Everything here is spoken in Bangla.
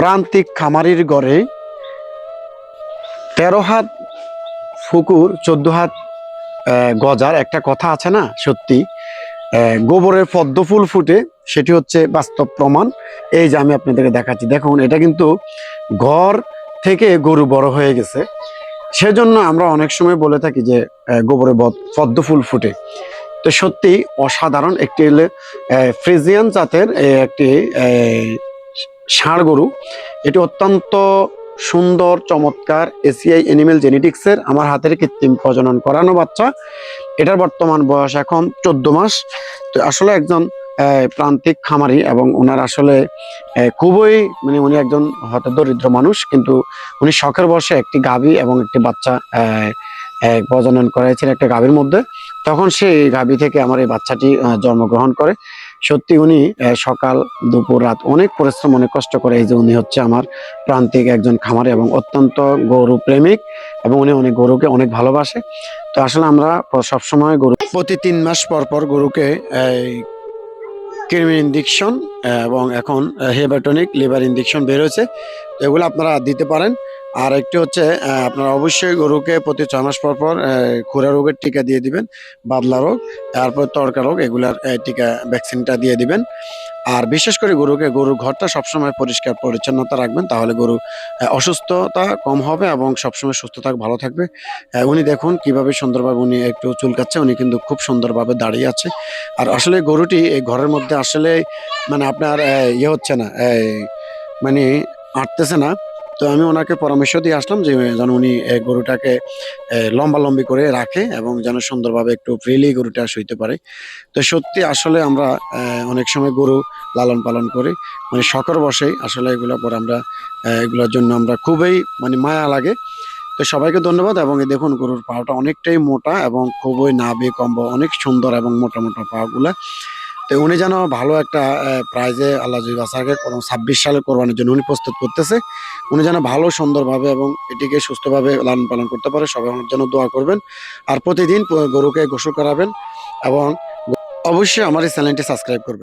প্রান্তিক খামারির গড়ে তেরো হাত ফুকুর, চোদ্দ হাত গজার, একটা কথা আছে না, সত্যি গোবরের পদ্ম ফুল ফুটে, সেটি হচ্ছে বাস্তব প্রমাণ। এই যে আমি আপনাদেরকে দেখাচ্ছি, দেখুন, এটা কিন্তু ঘর থেকে গরু বড় হয়ে গেছে। সেজন্য আমরা অনেক সময় বলে থাকি যে গোবরে পদ্ম ফুল ফুটে। তো সত্যি অসাধারণ একটি ফ্রিজিয়ান জাতের একটি ষাঁড় গরু। এটি অত্যন্ত সুন্দর, চমৎকার এসিআই অ্যানিমেল জেনেটিক্সের আমার হাতের কৃত্রিম প্রজনন করানো বাচ্চা। এটার বর্তমান বয়স এখন চোদ্দ মাস। তো আসলে একজন প্রান্তিক খামারি এবং ওনার আসলে খুবই মানে উনি একজন হয়তো দরিদ্র মানুষ, কিন্তু উনি শখের বসে একটি গাভী এবং একটি বাচ্চা প্রজনন করেছেন একটা গাভীর মধ্যে। তখন সেই গাভী থেকে আমার এই বাচ্চাটি জন্মগ্রহণ করে। সত্যি উনি সকাল, দুপুর, রাত অনেক পরিশ্রম, অনেক কষ্ট করে এই যে উনি হচ্ছে আমার প্রান্তিক একজন খামারে এবং অত্যন্ত গরু প্রেমিক এবং উনি অনেক গরুকে অনেক ভালোবাসে। তো আসলে আমরা সবসময় গরু প্রতি তিন মাস পর পর গরুকে কৃমি ইঞ্জেকশন এবং এখন হেবাটনিক লিভার ইঞ্জেকশন বের হয়েছে। তো এগুলো আপনারা দিতে পারেন। আর একটি হচ্ছে আপনারা অবশ্যই গরুকে প্রতি ছয় মাস পর পর খুরা রোগের টিকা দিয়ে দিবেন, বাদলা রোগ, তারপর তরকা রোগ, এগুলার টিকা ভ্যাকসিনটা দিয়ে দিবেন। আর বিশেষ করে গরুকে, গরুর ঘরটা সবসময় পরিষ্কার, পরিচ্ছন্নতা রাখবেন, তাহলে গরু অসুস্থতা কম হবে এবং সবসময় সুস্থ থাক, ভালো থাকবে। উনি দেখুন কীভাবে সুন্দরভাবে উনি একটু চুলকাচ্ছে, উনি কিন্তু খুব সুন্দরভাবে দাঁড়িয়ে আছে। আর আসলে গরুটি এই ঘরের মধ্যে আসলে মানে আপনার ইয়ে হচ্ছে না মানে আটতেছে না। তো আমি ওনাকে পরামর্শ দিয়ে আসলাম যে যেন উনি গরুটাকে আহ, লম্বা লম্বি করে রাখে এবং যেন সুন্দরভাবে একটু ফ্রিলি গরুটা শুইতে পারে। তো সত্যি আসলে আমরা অনেক সময় গরু লালন পালন করি। মানে শখের বসেই আসলে এগুলো পরে আমরা এগুলোর জন্য আমরা খুবই মানে মায়া লাগে। তো সবাইকে ধন্যবাদ এবং দেখুন গরুর পাওয়াটা অনেকটাই মোটা এবং খুবই নাভি কম্ব অনেক সুন্দর এবং মোটা মোটা পাগুলা তো উনি যেন ভালো একটা প্রাইজে আল্লাহ বাসাকে কোনো ছাব্বিশ সালে কোরবানির জন্য উনি প্রস্তুত করতেছে। উনি যেন ভালো, সুন্দরভাবে এবং এটিকে সুস্থভাবে লালন পালন করতে পারে। সবাই আমার জন্য দোয়া করবেন। আর প্রতিদিন গরুকে গোসল করাবেন এবং অবশ্যই আমার এই চ্যানেলটি সাবস্ক্রাইব করবেন।